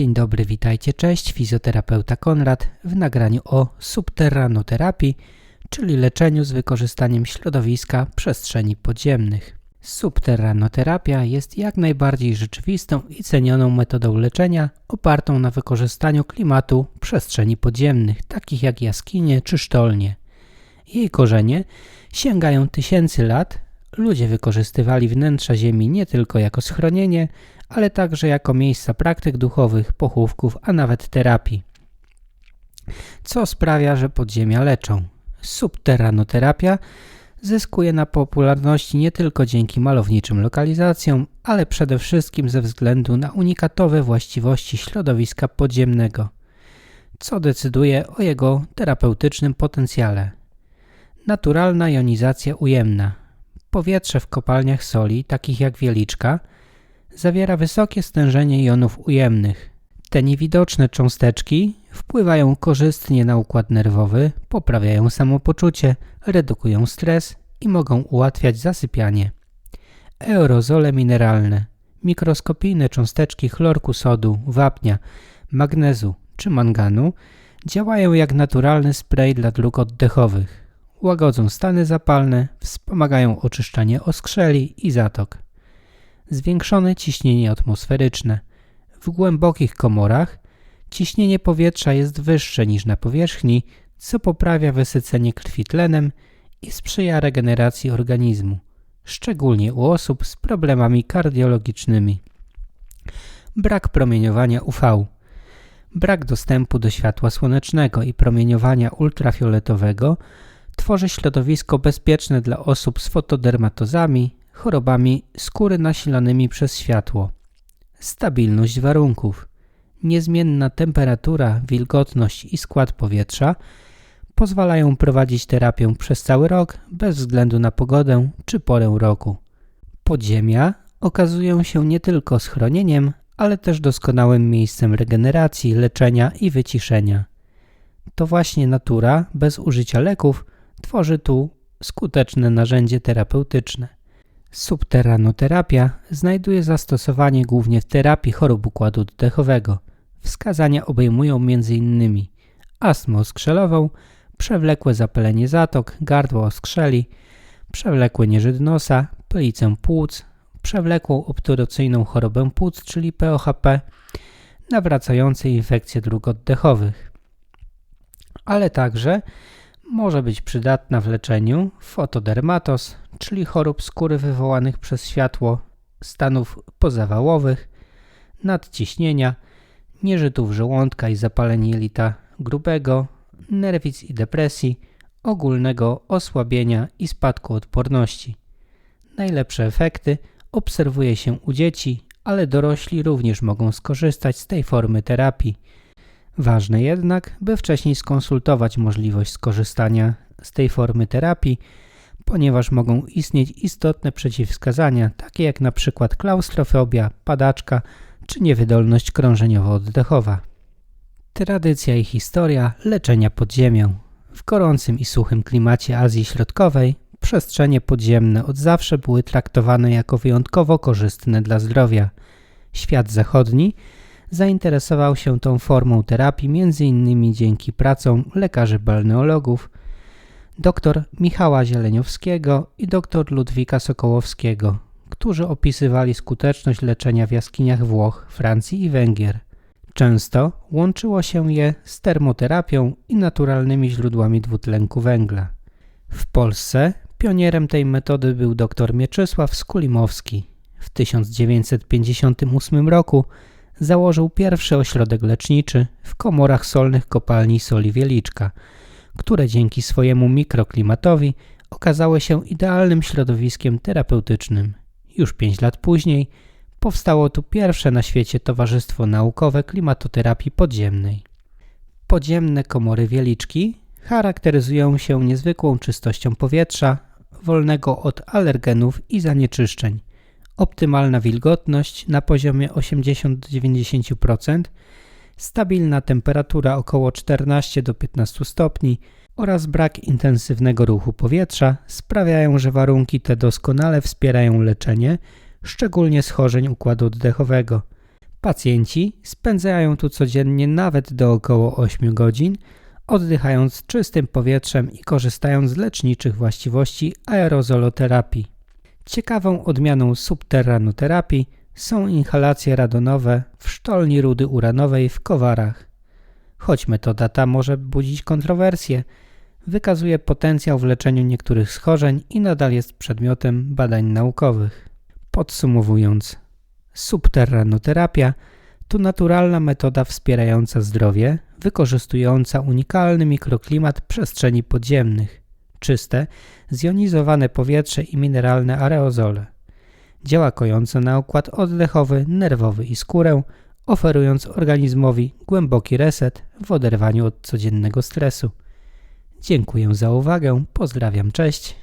Dzień dobry, witajcie, cześć, fizjoterapeuta Konrad w nagraniu o subterranoterapii, czyli leczeniu z wykorzystaniem środowiska przestrzeni podziemnych. Subterranoterapia jest jak najbardziej rzeczywistą i cenioną metodą leczenia opartą na wykorzystaniu klimatu przestrzeni podziemnych, takich jak jaskinie czy sztolnie. Jej korzenie sięgają tysięcy lat. Ludzie wykorzystywali wnętrza Ziemi nie tylko jako schronienie, ale także jako miejsca praktyk duchowych, pochówków, a nawet terapii. Co sprawia, że podziemia leczą. Subterranoterapia zyskuje na popularności nie tylko dzięki malowniczym lokalizacjom, ale przede wszystkim ze względu na unikatowe właściwości środowiska podziemnego, co decyduje o jego terapeutycznym potencjale. Naturalna jonizacja ujemna. Powietrze w kopalniach soli, takich jak Wieliczka, zawiera wysokie stężenie jonów ujemnych. Te niewidoczne cząsteczki wpływają korzystnie na układ nerwowy, poprawiają samopoczucie, redukują stres i mogą ułatwiać zasypianie. Aerozole mineralne, mikroskopijne cząsteczki chlorku sodu, wapnia, magnezu czy manganu działają jak naturalny spray dla dróg oddechowych. Łagodzą stany zapalne, wspomagają oczyszczanie oskrzeli i zatok zwiększone ciśnienie atmosferyczne. W głębokich komorach ciśnienie powietrza jest wyższe niż na powierzchni, co poprawia wysycenie krwi tlenem i sprzyja regeneracji organizmu, szczególnie u osób z problemami kardiologicznymi. Brak promieniowania UV. Brak dostępu do światła słonecznego i promieniowania ultrafioletowego tworzy środowisko bezpieczne dla osób z fotodermatozami, chorobami skóry nasilanymi przez światło. Stabilność warunków. Niezmienna temperatura, wilgotność i skład powietrza pozwalają prowadzić terapię przez cały rok bez względu na pogodę czy porę roku. Podziemia okazują się nie tylko schronieniem, ale też doskonałym miejscem regeneracji, leczenia i wyciszenia. To właśnie natura, bez użycia leków, tworzy tu skuteczne narzędzie terapeutyczne. Subterranoterapia znajduje zastosowanie głównie w terapii chorób układu oddechowego. Wskazania obejmują m.in. astmę oskrzelową, przewlekłe zapalenie zatok, gardła oskrzeli, przewlekłe nieżydy nosa, pylicę płuc, przewlekłą obturacyjną chorobę płuc, czyli POHP, nawracające infekcje dróg oddechowych, ale także może być przydatna w leczeniu fotodermatos, czyli chorób skóry wywołanych przez światło, stanów pozawałowych, nadciśnienia, nieżytów żołądka i zapaleń jelita grubego, nerwic i depresji, ogólnego osłabienia i spadku odporności. Najlepsze efekty obserwuje się u dzieci, ale dorośli również mogą skorzystać z tej formy terapii. Ważne jednak, by wcześniej skonsultować możliwość skorzystania z tej formy terapii, ponieważ mogą istnieć istotne przeciwwskazania, takie jak np. klaustrofobia, padaczka czy niewydolność krążeniowo-oddechowa. Tradycja i historia leczenia pod ziemią. W gorącym i suchym klimacie Azji Środkowej przestrzenie podziemne od zawsze były traktowane jako wyjątkowo korzystne dla zdrowia. Świat zachodni zainteresował się tą formą terapii m.in. dzięki pracom lekarzy balneologów, dr Michała Zieleniowskiego i dr Ludwika Sokołowskiego, którzy opisywali skuteczność leczenia w jaskiniach Włoch, Francji i Węgier. Często łączyło się je z termoterapią i naturalnymi źródłami dwutlenku węgla. W Polsce pionierem tej metody był dr Mieczysław Skulimowski. W 1958 roku założył pierwszy ośrodek leczniczy w komorach solnych kopalni soli Wieliczka, które dzięki swojemu mikroklimatowi okazały się idealnym środowiskiem terapeutycznym. Już pięć lat później powstało tu pierwsze na świecie towarzystwo naukowe klimatoterapii podziemnej. Podziemne komory Wieliczki charakteryzują się niezwykłą czystością powietrza, wolnego od alergenów i zanieczyszczeń optymalna wilgotność na poziomie 80-90%, stabilna temperatura około 14 do 15 stopni oraz brak intensywnego ruchu powietrza sprawiają, że warunki te doskonale wspierają leczenie, szczególnie schorzeń układu oddechowego. Pacjenci spędzają tu codziennie nawet do około 8 godzin, oddychając czystym powietrzem i korzystając z leczniczych właściwości aerozoloterapii. Ciekawą odmianą subterranoterapii są inhalacje radonowe w sztolni rudy uranowej w Kowarach. Choć metoda ta może budzić kontrowersje, wykazuje potencjał w leczeniu niektórych schorzeń i nadal jest przedmiotem badań naukowych. Podsumowując, subterranoterapia to naturalna metoda wspierająca zdrowie, wykorzystująca unikalny mikroklimat przestrzeni podziemnych, czyste, zjonizowane powietrze i mineralne aerozole. Działa kojąco na układ oddechowy, nerwowy i skórę, oferując organizmowi głęboki reset w oderwaniu od codziennego stresu. Dziękuję za uwagę, pozdrawiam, cześć.